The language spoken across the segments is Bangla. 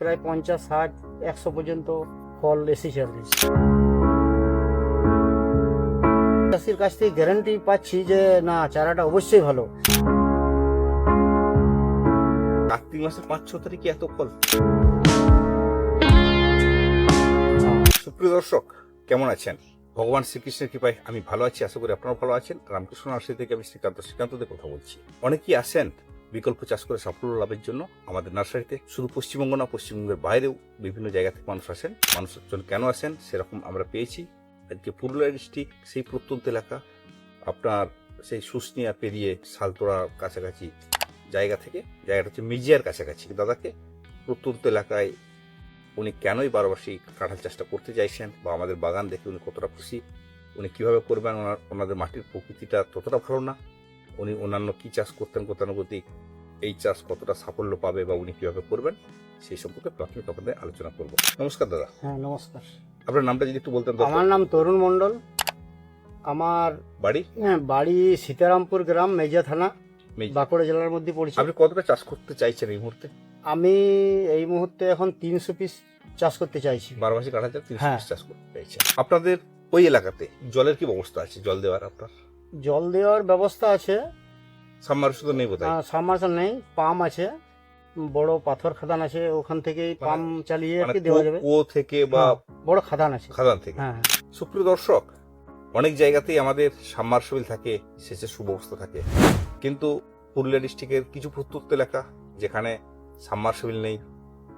প্রায় পঞ্চাশ, ষাট, একশো পর্যন্ত ফল এসেছে আর চাষির কাছ থেকে গ্যারান্টি পাচ্ছি যে, না, চারাটা অবশ্যই ভালো। কার্তিক মাসের পাঁচ, ছ তারিখে এত ফল? সুপ্রিয় দর্শক, কেমন আছেন? ভগবান শ্রীকৃষ্ণের কৃপায় আমি ভালো আছি, আশা করি আপনারা ভালো আছেন। রামকৃষ্ণ নার্সারি থেকে আমি শ্রীকান্ত, শ্রীকান্তদের কথা বলছি। অনেকেই আসেন বিকল্প চাষ করে সাফল্য লাভের জন্য আমাদের নার্সারিতে শুধু পশ্চিমবঙ্গ না, পশ্চিমবঙ্গের বাইরেও বিভিন্ন জায়গা থেকে মানুষ আসেন। মানুষজন কেন আসেন সেরকম আমরা পেয়েছি। আজকে পুরুলিয়া ডিস্ট্রিক্ট সেই প্রত্যন্ত এলাকা, আপনার সেই শুষ্নিয়া পেরিয়ে শালতোড়ার কাছাকাছি জায়গা থেকে, জায়গাটা হচ্ছে মির্জিয়ার কাছাকাছি। দাদাকে প্রত্যন্ত এলাকায় উনি কেনই বারোবাসী কাঁঠাল চাষটা করতে চাইছেন বা আমাদের বাগান দেখে উনি কতটা খুশি, উনি কীভাবে করবেন, ওনার ওনাদের মাটির প্রকৃতিটা ততটা ভালো না, উনি অন্যান্য কী চাষ করতেন গতানুগতিক এই চাষ কতটা সাফল্য পাবে বা উনি কীভাবে করবেন সেই সম্পর্কে প্রাথমিক আপনাদের আলোচনা করব। নমস্কার দাদা। হ্যাঁ নমস্কার। আপনার নামটা যদি একটু বলতেন আমার নাম তরুণ মণ্ডল। আমার বাড়ি? হ্যাঁ, বাড়ি সীতারামপুর গ্রাম মেজা থানা বাঁকুড়া জেলার মধ্যে পড়ছে। আপনি কতটা চাষ করতে চাইছেন এই মুহূর্তে? আমি এই মুহূর্তে এখন তিনশো পিস চাষ করতে চাইছি। বারোমাসি কাঁঠাল চাষ তিনশো হ্যাঁ। পিস চাষ করতে চাইছেন। আপনাদের ওই এলাকাতে জলের কি ব্যবস্থা আছে? জল দেওয়ার আপনার? জল দেওয়ার ব্যবস্থা আছে সাবমার্শিবল তো নেই বোধ সাবমার্সাল নেই পাম্প আছে বড় পাথর খাদান আছে ওখান থেকেই মানে- পাম্প চালিয়ে আর মানে কি দেওয়া যাবে। ও থেকে বা হ্যাঁ, বড় খাদান আছে। খাদান থেকে। হ্যাঁ হ্যাঁ। সুপ্রিয় দর্শক অনেক জায়গাতেই আমাদের সাবমার্সিবল থাকে সেচের সুব্যবস্থা থাকে। কিন্তু পুরুলিয়া ডিস্ট্রিক্টের কিছু প্রত্যন্ত এলাকা যেখানে সাবমার্সিবল নেই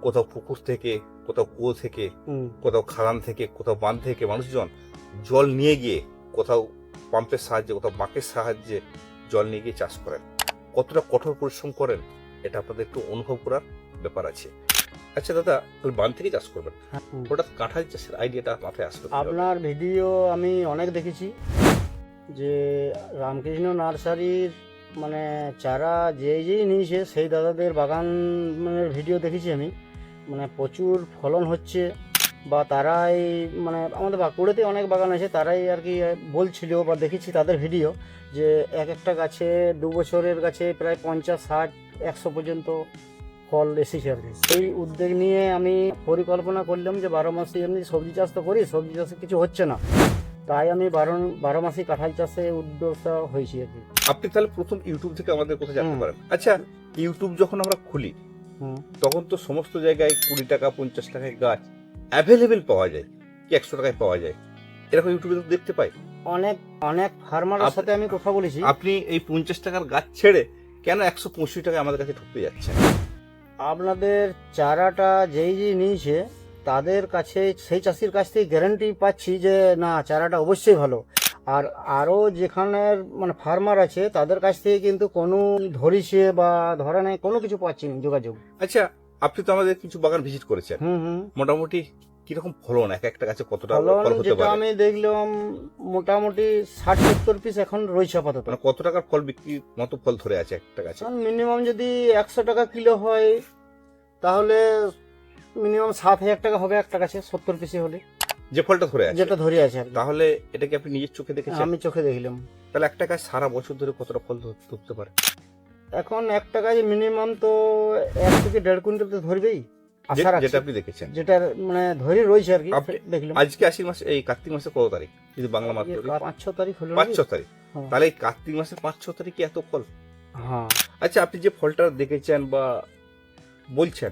কোথাও পুকুর থেকে কোথাও কুয়ো থেকে কোথাও খাদান থেকে কোথাও বাঁধ থেকে মানুষজন জল নিয়ে গিয়ে কোথাও পাম্পের সাহায্যে কোথাও বাঁকের সাহায্যে জল নিয়ে গিয়ে চাষ করেন। কতটা কঠোর পরিশ্রম করেন এটা আপনাদের একটু অনুভব করার ব্যাপার আছে। আচ্ছা দাদা তাহলে বাঁধ থেকে চাষ করবেন? হ্যাঁ। হঠাৎ কাঁঠাল চাষের আইডিয়াটা মাথায় আসলো কীভাবে? আপনার ভিডিও আমি অনেক দেখেছি যে রামকৃষ্ণ নার্সারির মানে চারা যে যেই নিয়েছে সেই দাদাদের বাগানের ভিডিও দেখেছি আমি। মানে প্রচুর ফলন হচ্ছে। বা তারাই মানে আমাদের বাঁকুড়াতে অনেক বাগান আছে তারাই আর কি বলছিল বা দেখেছি তাদের ভিডিও যে এক একটা গাছে দু বছরের গাছে প্রায় পঞ্চাশ ষাট একশো পর্যন্ত ফল এসেছে আর কি। সেই উদ্যোগ নিয়ে আমি পরিকল্পনা করলাম যে বারো মাসে এমনি সবজি চাষ তো করি সবজি চাষে কিছু হচ্ছে না। তাই আমি বারো বারো মাসে কাঁঠাল চাষে উদ্যোগটা হয়েছি আর কি। আপনি তাহলে প্রথম ইউটিউব থেকে আমাদের কোথায় জানতে পারেন। আচ্ছা ইউটিউব যখন আমরা খুলি তখন তো সমস্ত জায়গায় কুড়ি টাকা পঞ্চাশ টাকায় গাছ। অ্যাভেলেবেল পাওয়া যায় কি একশো টাকায় পাওয়া যায় এরকম ইউটিউবে তো দেখতে পাই। অনেক অনেক ফার্মারের সাথে আমি কথা বলেছি। আপনি এই পঞ্চাশ টাকার গাছ ছেড়ে কেন একশো পঁয়ষট্টি টাকা আমাদের কাছে ঢুকতে যাচ্ছেন? আপনাদের চারাটা যেই যেই নিয়েছে তাদের কাছে সেই চাষির কাছ থেকে গ্যারান্টি পাচ্ছি যে না চারাটা অবশ্যই ভালো। আর আরও যেখানের মানে ফার্মার আছে তাদের কাছ থেকে কিন্তু কোনো ধরিছে বা ধরে নেই কোনো কিছু পাচ্ছি না যোগাযোগ। আচ্ছা আপনি তো আমাদের কিছু বাগান ভিজিট করেছেন। হুম হুম। মোটামুটি কীরকম ফলন? এক একটা গাছে কতটা ফল হতে পারে? আমি দেখলাম মোটামুটি ষাট সত্তর পিস এখন রয়েছে আপাতত। মানে কত টাকার ফল বিক্রি মতো ফল ধরে আছে একটা গাছে? মিনিমাম যদি একশো টাকা কিলো হয় তাহলে মিনিমাম সাত হাজার টাকা হবে একটা গাছে সত্তর পিসে হলে। যে ফলটা ধরে আছে? যেটা ধরে আছে তাহলে এটা কি আপনি নিজের চোখে দেখেছেন? আমি চোখে দেখলাম। তাহলে একটা গাছ সারা বছর ধরে কতটা ফল ধর- ধরতে পারে? এখন একটা গাছে মিনিমাম তো এক থেকে দেড় কুইন্টাল তো ধরবেই। আশা রাখছি যেটা আপনি দেখেছেন। যেটা মানে ধরে রয়েছে আর কি আপনি- দেখলাম। আজকে আশি মাসে এই কার্তিক মাসে কত তারিখ? যদি বাংলা মাস ধরি। পাঁচ ছ তারিখ হলো পাঁচ নাকি? ছ তারিখ। হ্যাঁ। তাহলে এই কার্তিক মাসের পাঁচ ছ তারিখে এত ফল? হ্যাঁ। আচ্ছা আপনি যে ফলটা দেখেছেন বা বলছেন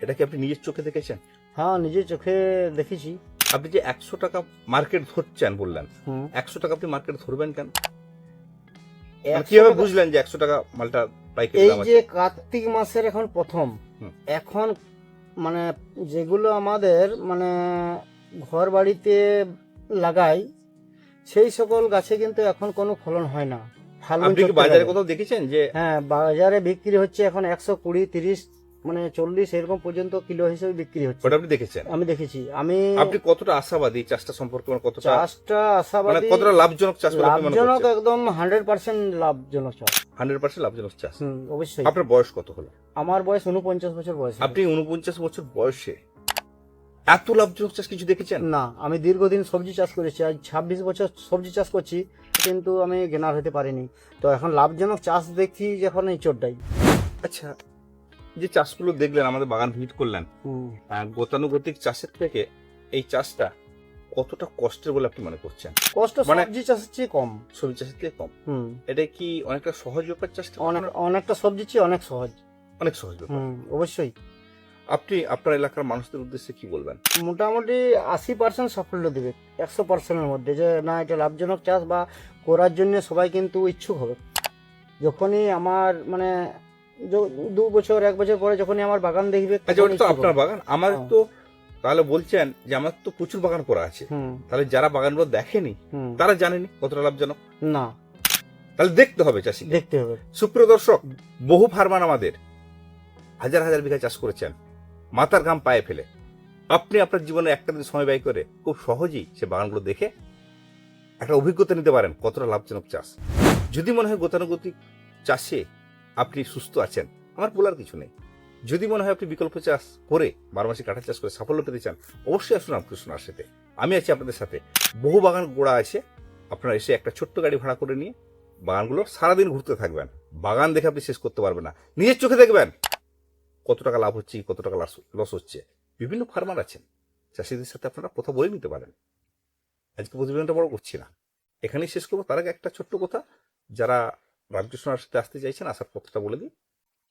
এটা কি আপনি নিজের চোখে দেখেছেন? হ্যাঁ নিজে চোখে দেখেছি। আপনি যে একশো টাকা মার্কেট ধরছেন বললেন হুম। একশো টাকা আপনি মার্কেট ধরবেন কেন? 100 কীভাবে বুঝলেন যে একশো টাকা মালটা পাইকারি এই যে কার্তিক মাসের এখন প্রথম এখন মানে যেগুলো আমাদের মানে ঘর বাড়িতে লাগাই সেই সকল গাছে কিন্তু এখন কোনো ফলন হয় না। আপনি বাজারে কোথাও দেখেছেন যে হ্যাঁ বাজারে বিক্রি হচ্ছে এখন একশো কুড়ি তিরিশ মানে চল্লিশ এরকম পর্যন্ত কিলো হিসেবে বিক্রি হচ্ছে। ওটা আপনি দেখেছেন? আমি দেখেছি। আমি আপনি কতটা আশাবাদী চাষটা সম্পর্কে? মানে কতটা চাষটা মানে আশাবাদী কতটা লাভজনক চাষ মনে লাভজনক একদম হান্ড্রেড পার্সেন্ট লাভজনক চাষ। হান্ড্রেড পার্সেন্ট লাভজনক চাষ? হুম অবশ্যই। আপনার বয়স কত হলো? আমার বয়স উনপঞ্চাশ বছর বয়স। আপনি উনপঞ্চাশ বছর বয়সে এত লাভজনক চাষ কিছু দেখেছেন? না আমি দীর্ঘদিন সবজি চাষ করেছি। আজ ছাব্বিশ বছর সবজি চাষ করছি কিন্তু আমি গেনার হতে পারিনি। তো এখন লাভজনক চাষ দেখি যখন এই চোরটাই। আচ্ছা যে চাষগুলো দেখলেন আমাদের বাগান ভিজিট করলেন গতানুগতিক চাষের থেকে এই চাষটা কতটা কষ্টের বলে আপনি মনে করছেন? কষ্ট মানে- সবজি চাষের চেয়ে কম। সবজি চাষের চেয়ে কম। এটা কি অনেকটা সহজ ব্যাপার চাষটা? অনেক অনেকটা সবজি চেয়ে অনেক সহজ। অনেক সহজ ব্যাপার। অবশ্যই। আপনি আপনার এলাকার মানুষদের উদ্দেশ্যে কি বলবেন? মোটামুটি আশি পার্সেন্ট সাফল্য দেবে একশো পার্সেন্টের মধ্যে যে না এটা লাভজনক চাষ বা করার জন্য সবাই কিন্তু ইচ্ছুক হবে। যখনই আমার মানে দু বছর এক বছর পরে যখনই আমার বাগান দেখবে আচ্ছা ওটা তো আপনার বাগান। আমার হ্যাঁ। তো তাহলে বলছেন যে আমার তো প্রচুর বাগান করা আছে। তাহলে যারা বাগানগুলো দেখেনি তারা জানেনি কতটা লাভজনক? না। তাহলে দেখতে হবে চাষি দেখতে হবে। সুপ্রিয় দর্শক বহু ফার্মার আমাদের হাজার হাজার বিঘা চাষ করেছেন মাথার ঘাম পায়ে ফেলে। আপনি আপনার জীবনে একটা দিন সময় ব্যয় করে খুব সহজেই সে বাগানগুলো দেখে একটা অভিজ্ঞতা নিতে পারেন কতটা লাভজনক চাষ। যদি মনে হয় গতানুগতিক চাষে আপনি সুস্থ আছেন। আমার বলার কিছু নেই। যদি মনে হয় আপনি বিকল্প চাষ করে বারো মাসে কাঠা চাষ করে সাফল্য পেতে চান, অবশ্যই আসুন রামকৃষ্ণ সাথে আমি আছি আপনাদের সাথে। বহু বাগান গোড়া আছে। আপনারা এসে একটা ছোট্ট গাড়ি ভাড়া করে নিয়ে বাগানগুলো সারাদিন ঘুরতে থাকবেন। বাগান দেখে আপনি শেষ করতে পারবেন না। নিজের চোখে দেখবেন কত টাকা লাভ হচ্ছে, কত টাকা লস হচ্ছে। বিভিন্ন ফার্মার আছেন। চাষিদের সাথে আপনারা কথা বলে নিতে পারেন। আজকে প্রতিবেদনটা বড় করছি না। এখানেই শেষ করব। তার আগে একটা ছোট্ট কথা। যারা রামকৃষ্ণ সাথে আসতে চাইছেন, আসার পথটা বলে দিই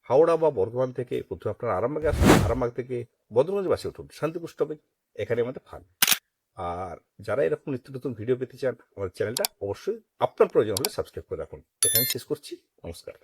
হাওড়া বা বর্ধমান থেকে প্রথমে আপনার আরামবাগে আসুন, আরামবাগ থেকে বদরগঞ্জ বাসে উঠুন শান্তিপুষ্ট হবে এখানে আমাদের ফার্ম আর যারা এরকম নিত্য নতুন ভিডিও পেতে চান, আমাদের চ্যানেলটা অবশ্যই আপনার প্রয়োজন হলে সাবস্ক্রাইব করে রাখুন। এখানে শেষ করছি, নমস্কার।